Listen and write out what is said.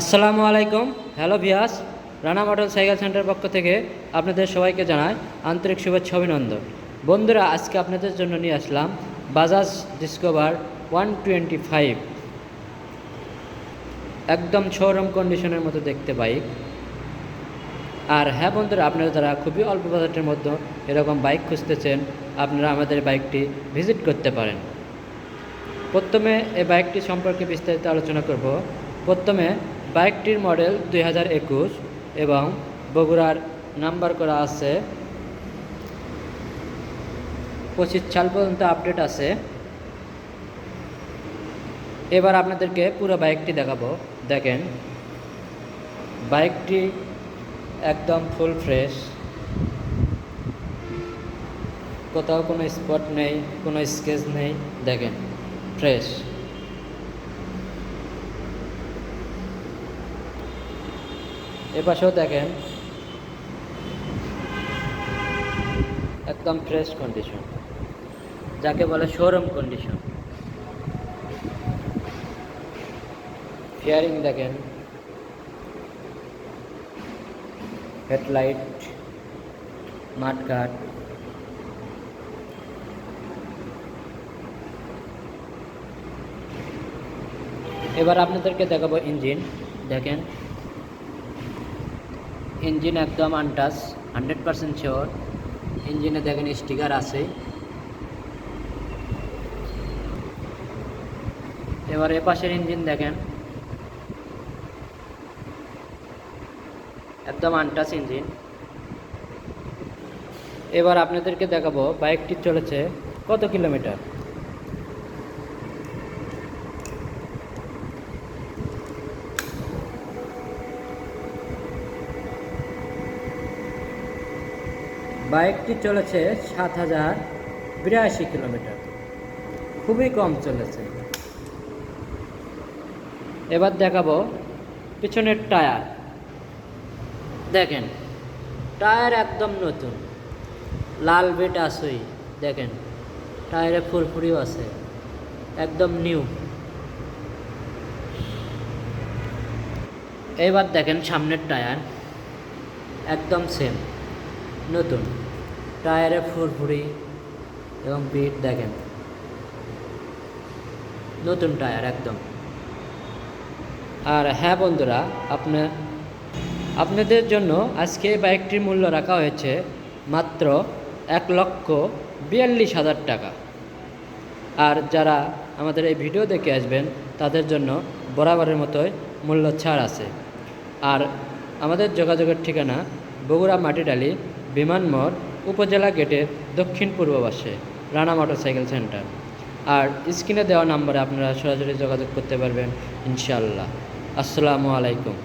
আসসালামু আলাইকুম। হ্যালো ভিয়াস, রানা মডেল সাইকেল সেন্টার পক্ষ থেকে আপনাদের সবাইকে জানায় আন্তরিক শুভেচ্ছা অভিনন্দন। বন্ধুরা, আজকে আপনাদের জন্য নিয়ে আসলাম Bajaj Discover one twenty five একদম শোরুম কন্ডিশনের মতো দেখতে বাইক আর হ্যাঁ বন্ধুরা, আপনারা যারা খুবই অল্প বাজেটের মধ্যে এরকম বাইক খুঁজতেছেন, আপনারা আমাদের বাইকটি ভিজিট করতে পারেন। প্রথমে এই বাইকটি সম্পর্কে বিস্তারিত আলোচনা করব। প্রথমে বাইকটির মডেল দুই হাজার একুশ এবং বগুড়ার নাম্বার করা আছে পঁচিশ সাল পর্যন্ত আপডেট আছে। এবার আপনাদেরকে পুরো বাইকটি দেখাবো। দেখেন, বাইকটি একদম ফুল ফ্রেশ কোথাও কোনো স্পট নেই, কোনো স্কেচ নেই। দেখেন ফ্রেশ এপাশেও দেখেন। একদম ফ্রেশ কন্ডিশন যাকে বলে শোরুম কন্ডিশন ফিয়ারিং দেখেন। হেডলাইট মাঠঘাট। এবার আপনাদেরকে দেখাবো ইঞ্জিন দেখেন। ইঞ্জিন একদম আনটাচ হান্ড্রেড পারসেন্ট শিওর ইঞ্জিনে দেখেন স্টিকার আছে। এবার এ পাশের ইঞ্জিন দেখেন। একদম আনটাচ ইঞ্জিন। এবার আপনাদেরকে দেখাবো বাইকটি চলেছে কত কিলোমিটার বাইকটি চলেছে সাত হাজার বিরাশি কিলোমিটার। খুবই কম চলেছে। এবার দেখাবো পিছনের টায়ার। দেখেন, টায়ার একদম নতুন। লাল বেট আসই দেখেন, টায়ারে ফুরফুরিও আছে, একদম নিউ। এবার দেখেন সামনের টায়ার, একদম সেম নতুন। টায়ারে ফুরফুরি এবং বিট দেখেন। নতুন টায়ার একদম। আর হ্যাঁ বন্ধুরা আপনার আপনাদের জন্য আজকে বাইকটির মূল্য রাখা হয়েছে মাত্র এক লক্ষ বিয়াল্লিশ হাজার টাকা। আর যারা আমাদের এই ভিডিও দেখে আসবেন, তাদের জন্য বরাবরের মতোই মূল্য ছাড় আছে। আর আমাদের যোগাযোগের ঠিকানা বগুড়া মাটিডালি বিমান মোড় উপজেলা গেটের দক্ষিণ পূর্ব পাশে রানা মোটরসাইকেল সেন্টার। আর স্ক্রিনে দেওয়া নাম্বারে আপনারা সরাসরি যোগাযোগ করতে পারবেন ইনশাল্লাহ আসসালামু আলাইকুম।